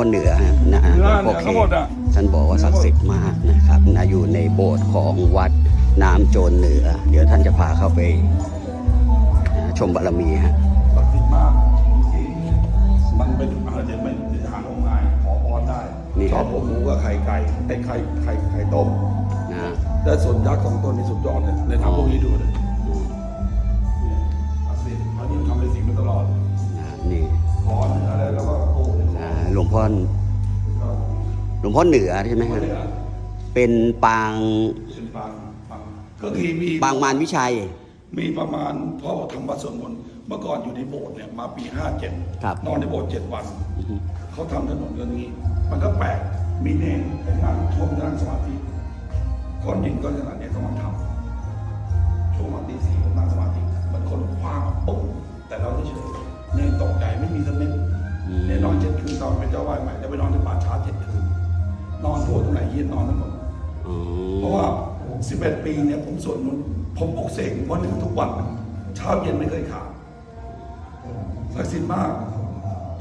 พ่อเหนือนะหลเนื้วองพ่อเนี่ยเคทั้งหมดอะท่านบอกว่าศักดิ์สิทธิ์มากนะครับนะอยู่ในโบสถ์ของวัดน้ำโจรเหนือ เดี๋ยวท่านจะพาเข้าไปนะชมบารมีฮะศักดิ์สิทธิ์มากจริงๆมันเป็นอาจจะเป็นทางของงายขอพรได้นี่ชคอรับบหัวหมูกับไข่ไก่ไอ้ไข่ไข่ไข่ต้มนะและส่วนยักษ์สองต้นนี่สุดยอดเลยในทางพวกนี้ดูเลย อหลวงพ่อเหนือใช่ไหมขอฮะเนี่ยเป็นปางเป็นปางปางก็คือมีปางมารวิชัย มีประมาณพ่อทำวัดสวดมนต์เมื่อก่อนอยู่ในโบสถ์เนี่ยมาปี57ครับ นอนในโบสถ์เจ็ดวันอือฮึเขาทำถนนกันนี้ มันก็แปลกมีเนรผมนั่งช่วงนั่งส ทั่วตรงไหนเย็นนอนทั้งหมดอ๋อเพราะว่า 11 ปีเนี่ยผมสวดมนต์ผมปลุกเสกวันหนึ่งทุกวันเช้าเย็นไม่เคยขาดศักดิ์สิทธิ์มาก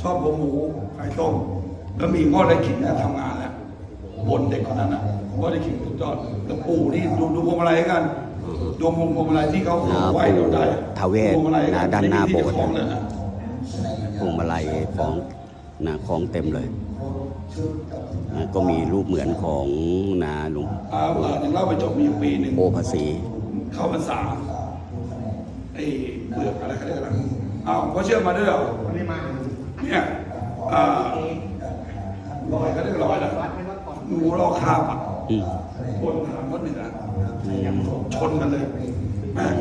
ชอบหัวหมูไก่ต้มแล้วมีพ่อได้ขิงเนี่ยทำงานแล้วบนเด็กคนนั้นอะพ่อได้ขิงสุดยอดแล้วปู่นี่ดูดูพวงมาลัยกันดูพวงพวงมาลัยที่เขานะไหว้เราได้ทาวเวศพวงมาลัยนะด้านหน้าโบสถ์ไม่มีที่จะคล้องเลยนะพวงมาลัยของ นะของเต็มเลยนะก็มีรูปเหมือนของนาหลวงอ่าอ่าอย่างเล่าไปจบมีอยู่ปีหนึ่งโอภาษีเข้าพรรษาไอ้เปลือกอะไรเขาเรียกอะไรอ้าวเขาเชื่อมาด้วยเหรอเนี่ยอ่าลอยเขาเรียกลอยนะหมูรอคาบอะอืมบนทางก็เหนือชนกันเลยแม่ง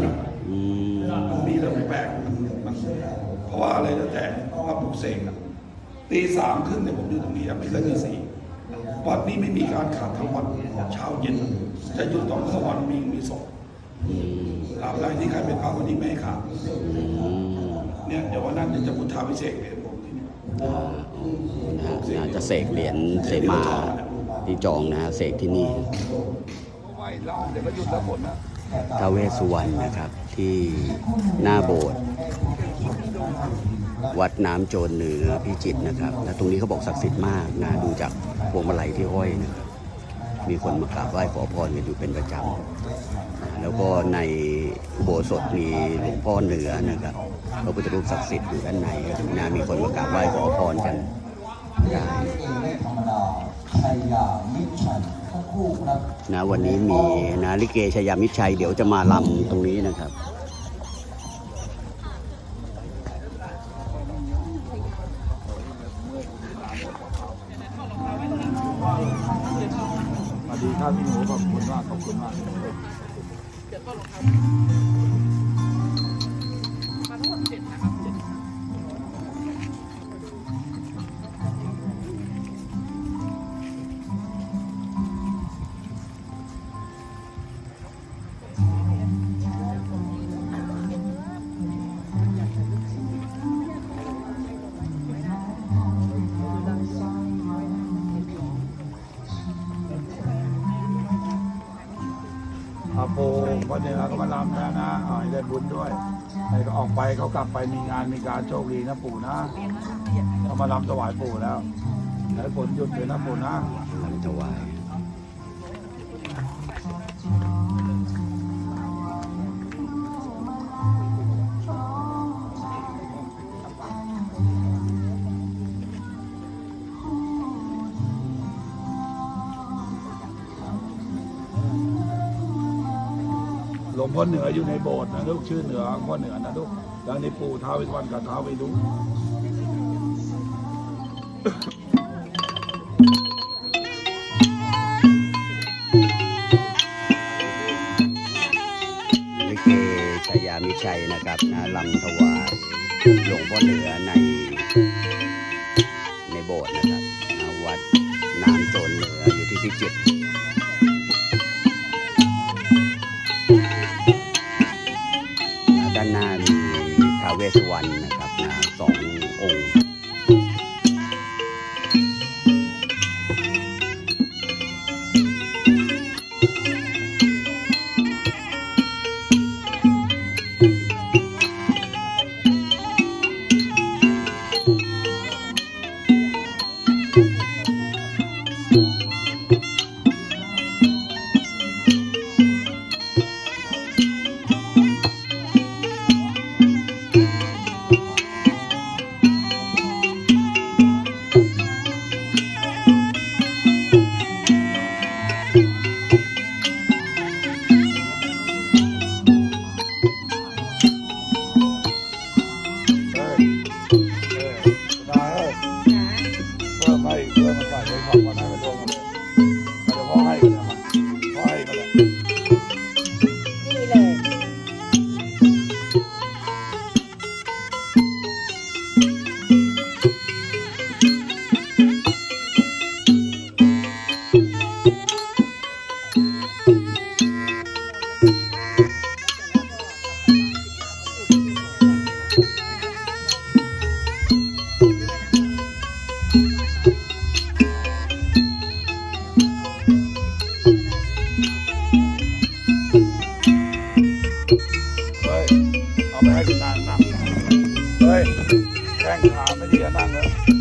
อืมมันมีเรื่องแปลกมันมันเพราะว่าอะไรแล้วแต่มาปลุกเสกอะ ตีสามครึ่งเนี่ยผมอยู่ตรงนี้อะไม่เกินตีสี่วัดนี้ไม่มีการขาดทั้งวันเช้าเย็น จะหยุดตอนกลางวันมีมีศพอืมตราบใดที่ใครเป็นพระวันนี้ไม่ให้ขาดอืมเนี่ยเดี๋ยววันนั้นจะพุทธาพิเศษกเหรียญผมที่นี่อ่านะนะจะเสกเหรียญเสมาที่จองนะฮะเสกที่นี่ไว้เล่าเดี๋ยวก็หยุดแล้วผลนะท้าวเวสสุวรรณนะครับที่หน้าโบสถ์ วัดน้ำโจรเหนือพิจิตรนะครับและตรงนี้เขาบอกศักดิ์สิทธิ์มากนะดูจากพวงมาลัยที่ห้อยนะครับมีคนมากราบไหว้ขอพรกันอยู่เป็นประจำแล้วก็ในอุโบสถมีหลวงพ่อเหนือนะครับพระพุทธรูปศักดิ์สิทธิ์อยู่ด้านในนะมีคนมากราบไหว้ขอพรกันได้ชัยยามิตรชัยทั้งคู่ครับนะวันนี้มีนะลิเกชยามิชัยเดี๋ยวจะมาลำตรงนี้นะครับ ครับพี่หนูขอบคุณมากขอบคุณมาก โปวันนี้เราก็มาลำแล้วนะเอาให้ได้บุญด้วยให้ก็ออกไปเขากลับไปมีงานมีการโชคดีนะปู่นะเขามาลำถวายปู่แล้วให้ผลหยุดเลยนะปู่นะลำถวาย หลวงพ่อเหนืออยู่ในโบสถ์นะลูกชื่อเหนือหลวงพ่อเหนือนะลูกแล้วในปู่ท้าวเวสสวรรณกับท้าวเวดุลิเกชยามิชัยนะครับนะลำถวายหลวงพ่อเหนือในในโบสถ์นะครับนะวัดน้ำโจรเหนืออยู่ที่พิจิตร สุวรรณนะครับนะสอง เอาไปให้คุณตาสั่งเฮ้ยแข้งขาไม่ดีอนั่งเลย